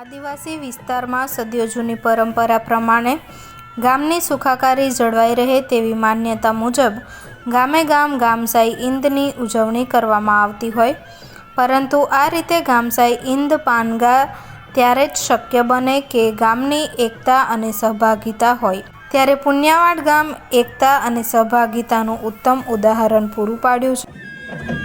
આદિવાસી વિસ્તારમાં સદીઓ જૂની પરંપરા પ્રમાણે ગામની સુખાકારી જળવાઈ રહે તેવી માન્યતા મુજબ ગામે ગામ ગામસાઈ ઈંદની ઉજવણી કરવામાં આવતી હોય. પરંતુ આ રીતે ગામસાઈ ઈંદ પાનગા ત્યારે જ શક્ય બને કે ગામની એકતા અને સહભાગિતા હોય. ત્યારે પુણ્યાવાડ ગામ એકતા અને સહભાગિતાનું ઉત્તમ ઉદાહરણ પૂરું પાડ્યું છે.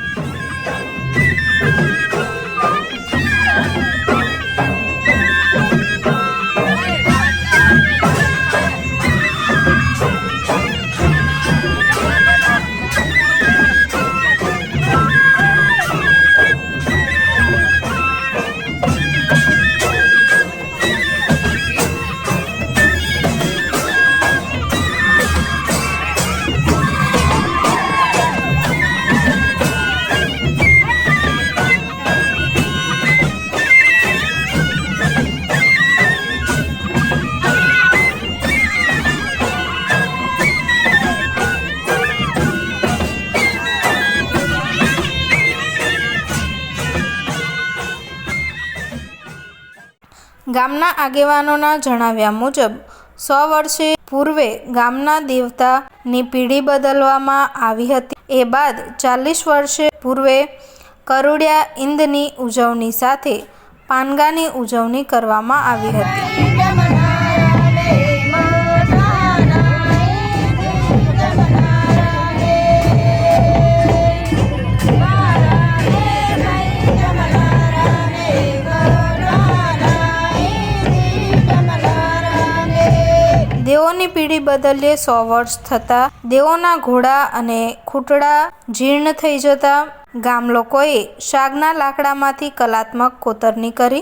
ગામના આગેવાનોના જણાવ્યા મુજબ, સો વર્ષે પૂર્વે ગામના દેવતાની પીઢી બદલવામાં આવી હતી. એ બાદ ચાલીસ વર્ષે પૂર્વે કરુડિયા ઈંદની ઉજવણી સાથે પાનગાની ઉજવણી કરવામાં આવી હતી. દેવોની પીઢી બદલીએ સો વર્ષ થતાં દેવોના ઘોડા અને ખૂટડા જીર્ણ થઈ જતા ગામ લોકોએ શાકના લાકડામાંથી કલાત્મક કોતરણી કરી,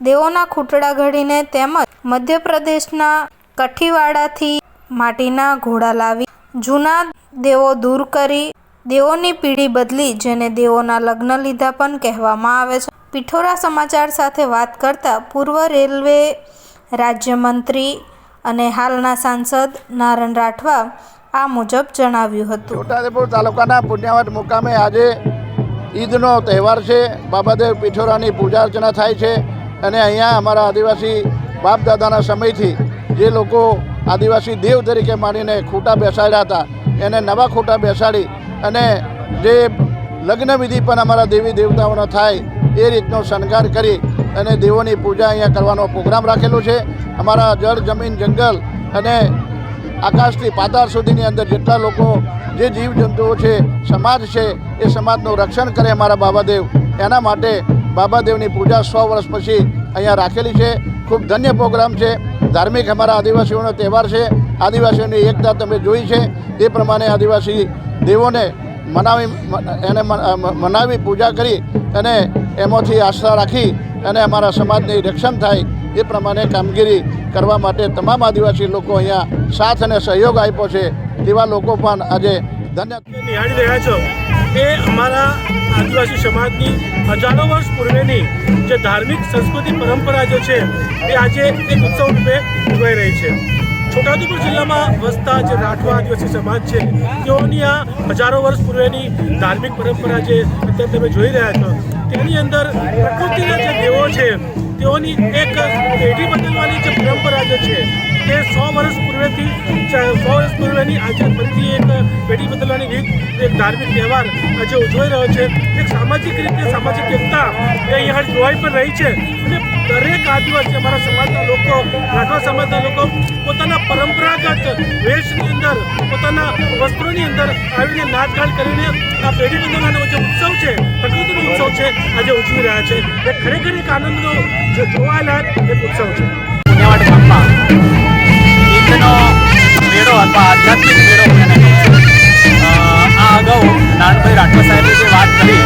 દેવોના ખૂટડા ઘડીને તેમજ મધ્યપ્રદેશના કઠીવાડાથી માટીના ઘોડા લાવી, જૂના દેવો દૂર કરી, દેવોની પીઢી બદલી જેને દેવોના લગ્ન લીધા પણ કહેવામાં આવે છે. પિઠોરા સમાચાર સાથે વાત કરતા પૂર્વ રેલવે રાજ્યમંત્રી અને હાલના સાંસદ નારણ રાઠવા આ મુજબ જણાવ્યું હતું. છોટાઉદેપુર તાલુકાના પુણ્યવટ મુકામે આજે ઈદનો તહેવાર છે. બાબાદેવ પિઠોરાની પૂજા અર્ચના થાય છે અને અહીંયા અમારા આદિવાસી બાપ દાદાના સમયથી જે લોકો આદિવાસી દેવ તરીકે માનીને ખૂટા બેસાડ્યા હતા, એને નવા ખૂટા બેસાડી અને જે લગ્ન વિધિ પણ અમારા દેવી દેવતાઓનો થાય એ રીતનો શણગાર કરી અને દેવોની પૂજા અહીંયા કરવાનો પ્રોગ્રામ રાખેલો છે. અમારા જળ, જમીન, જંગલ અને આકાશથી પાતાળ સુધીની અંદર જેટલા લોકો, જે જીવજંતુઓ છે, સમાજ છે, એ સમાજનું રક્ષણ કરે અમારા બાબાદેવ. એના માટે બાબાદેવની પૂજા સો વર્ષ પછી અહીંયા રાખેલી છે. ખૂબ ધન્ય પ્રોગ્રામ છે. ધાર્મિક અમારા આદિવાસીઓનો તહેવાર છે. આદિવાસીઓની એકતા તમે જોઈ છે. એ પ્રમાણે આદિવાસી દેવોને મનાવી એને મનાવી પૂજા કરી અને એમાંથી આસ્થા રાખી અને અમારા સમાજની રક્ષણ થાય એ પ્રમાણે કામગીરી કરવા માટે તમામ આદિવાસી લોકો અહીંયા સાથ અને સહયોગ આપ્યો છે તેવા લોકો પણ આજે ધન્ય નિહાળી રહ્યા છો એ અમારા આદિવાસી સમાજની હજારો વર્ષ પૂર્વેની જે ધાર્મિક સંસ્કૃતિ પરંપરા જે છે એ આજે એક ઉત્સવ રૂપે ઉજવાઈ રહી છે. છોટાઉદેપુર જિલ્લામાં વસતા જે રાઠવા આદિવાસી સમાજ છે, તેઓની આ હજારો વર્ષ પૂર્વેની ધાર્મિક પરંપરા જે અત્યારે તમે જોઈ રહ્યા છો તેની અંદર પ્રકૃતિના જે દેવો છે, તેઓની એક પેઢી બદલવાની જે પરંપરા જે છે, તે સો વર્ષ પૂર્વેથી સો વર્ષ પૂર્વેની આજે ફરીથી એક પેઢી બદલવાની રીત, એક ધાર્મિક તહેવાર આજે ઉજવાઈ રહ્યો છે. એક સામાજિક રીતે સામાજિક એકતા એ અહીંયા જોવાઈ પણ રહી છે. અને દરેક આદિવાસી અમારા સમાજના લોકો, રાઠવા સમાજના લોકો પોતાના પરંપરાગત વેશની અંદર પોતાના વસ્ત્રોની અંદર આવીને નાચગાળ કરીને આ પેઢી બદલવાનો જે ઉત્સવ છે, પ્રકૃતિનો ઉત્સવ છે, આજે ઉજવી રહ્યા છે. એ ખરેખર એક આનંદનો જે જોવાલાયક એક ઉત્સવ છે. પુણ્યવાડ ગામમાં ઈદનો મેળો અથવા આધ્યાત્મિક મેળો આ અગાઉ નાનભાઈ રાઠવા સાહેબે જે વાત કરી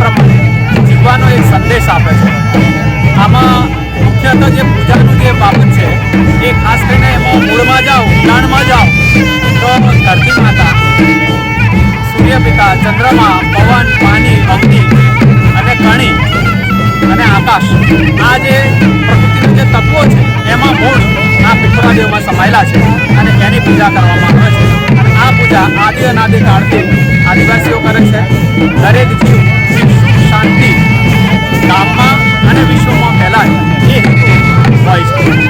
પ્રમાણે જીવવાનો એક સંદેશ આપે છે. આમાં મુખ્યત્વે જે પૂજાનું જે બાબત છે, એ ખાસ કરીને એમાં મૂળમાં જાઓ ઊંડાણમાં જાઓ, તો ધરતી માતા સૂર્ય પિતા ચંદ્રમા, પવન, પાણી, અગ્નિ અને અને આકાશ આ જે પ્રકૃતિનું જે તત્વો છે, એમાં મૂળ આ પિત્રાદેવમાં સમાયેલા છે અને એની પૂજા કરવામાં આવે છે. અને આ પૂજા આદિ અનાદિ કાળથી આદિવાસીઓ કરે છે. દરેક જીવ શાંતિ. ગામમાં અને વિશ્વમાં ફેલાય. એ હેતુ હોય છે